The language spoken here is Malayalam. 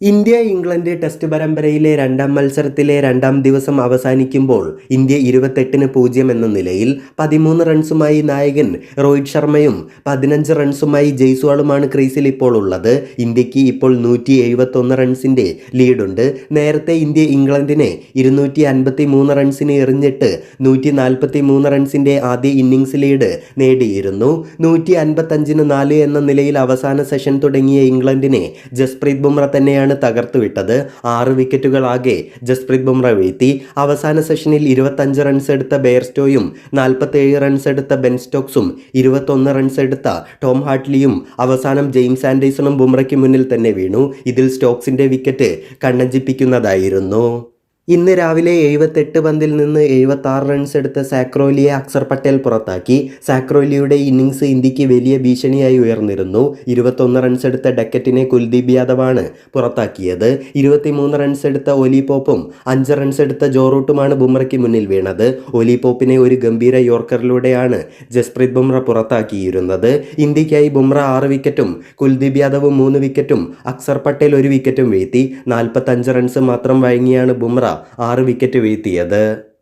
ഇന്ത്യ ഇംഗ്ലണ്ട് ടെസ്റ്റ് പരമ്പരയിലെ രണ്ടാം മത്സരത്തിലെ രണ്ടാം ദിവസം അവസാനിക്കുമ്പോൾ ഇന്ത്യ ഇരുപത്തെട്ടിന് പൂജ്യം എന്ന നിലയിൽ പതിമൂന്ന് റൺസുമായി നായകൻ രോഹിത് ശർമ്മയും പതിനഞ്ച് റൺസുമായി ജയ്സ്വാളുമാണ് ക്രീസിൽ ഇപ്പോൾ ഉള്ളത്. ഇന്ത്യയ്ക്ക് ഇപ്പോൾ നൂറ്റി എഴുപത്തൊന്ന് റൺസിന്റെ ലീഡുണ്ട്. നേരത്തെ ഇന്ത്യ ഇംഗ്ലണ്ടിനെ ഇരുന്നൂറ്റി അൻപത്തി മൂന്ന് റൺസിന് എറിഞ്ഞിട്ട് നൂറ്റി നാൽപ്പത്തി മൂന്ന് റൺസിന്റെ ആദ്യ ഇന്നിങ്സ് ലീഡ് നേടിയിരുന്നു. നൂറ്റി അൻപത്തഞ്ചിന് നാല് എന്ന നിലയിൽ അവസാന സെഷൻ തുടങ്ങിയ ഇംഗ്ലണ്ടിനെ ജസ്പ്രീത് ബുംറ തന്നെയാണ് തകർത്തു വിട്ടത്. ആറ് വിക്കറ്റുകളാകെ ജസ്പ്രീത് ബുംറ വീഴ്ത്തി. അവസാന സെഷനിൽ ഇരുപത്തഞ്ച് റൺസ് എടുത്ത ബെയർസ്റ്റോയും നാൽപ്പത്തേഴ് റൺസ് എടുത്ത ബെൻ സ്റ്റോക്സും ഇരുപത്തൊന്ന് റൺസ് എടുത്ത ടോം ഹാട്ട്ലിയും അവസാനം ജെയിംസ് ആൻഡേഴ്സണും ബുംറയ്ക്ക് മുന്നിൽ തന്നെ വീണു. ഇതിൽ സ്റ്റോക്സിന്റെ വിക്കറ്റ് കണ്ണഞ്ചിപ്പിക്കുന്നതായിരുന്നു. ഇന്ന് രാവിലെ എഴുപത്തെട്ട് പന്തിൽ നിന്ന് എഴുപത്തി ആറ് റൺസ് എടുത്ത സാക്രോലിയെ അക്സർ പട്ടേൽ പുറത്താക്കി. സാക്രോലിയുടെ ഇന്നിങ്സ് ഇന്ത്യയ്ക്ക് വലിയ ഭീഷണിയായി ഉയർന്നിരുന്നു. ഇരുപത്തൊന്ന് റൺസ് എടുത്ത ഡക്കറ്റിനെ കുൽദീപ് യാദവാണ് പുറത്താക്കിയത്. ഇരുപത്തിമൂന്ന് റൺസ് എടുത്ത ഒലി പോപ്പും അഞ്ച് റൺസ് എടുത്ത ജോറൂട്ടുമാണ് ബുംറയ്ക്ക് മുന്നിൽ വീണത്. ഒലി പോപ്പിനെ ഒരു ഗംഭീര യോർക്കറിലൂടെയാണ് ജസ്പ്രീത് ബുംറ പുറത്താക്കിയിരുന്നത്. ഇന്ത്യക്കായി ബുംറ ആറ് വിക്കറ്റും കുൽദീപ് യാദവ് മൂന്ന് വിക്കറ്റും അക്സർ പട്ടേൽ ഒരു വിക്കറ്റും വീഴ്ത്തി. നാൽപ്പത്തഞ്ച് റൺസ് മാത്രം വഴങ്ങിയാണ് ബുംറ ആറ് വിക്കറ്റ് വീഴ്ത്തിയത്.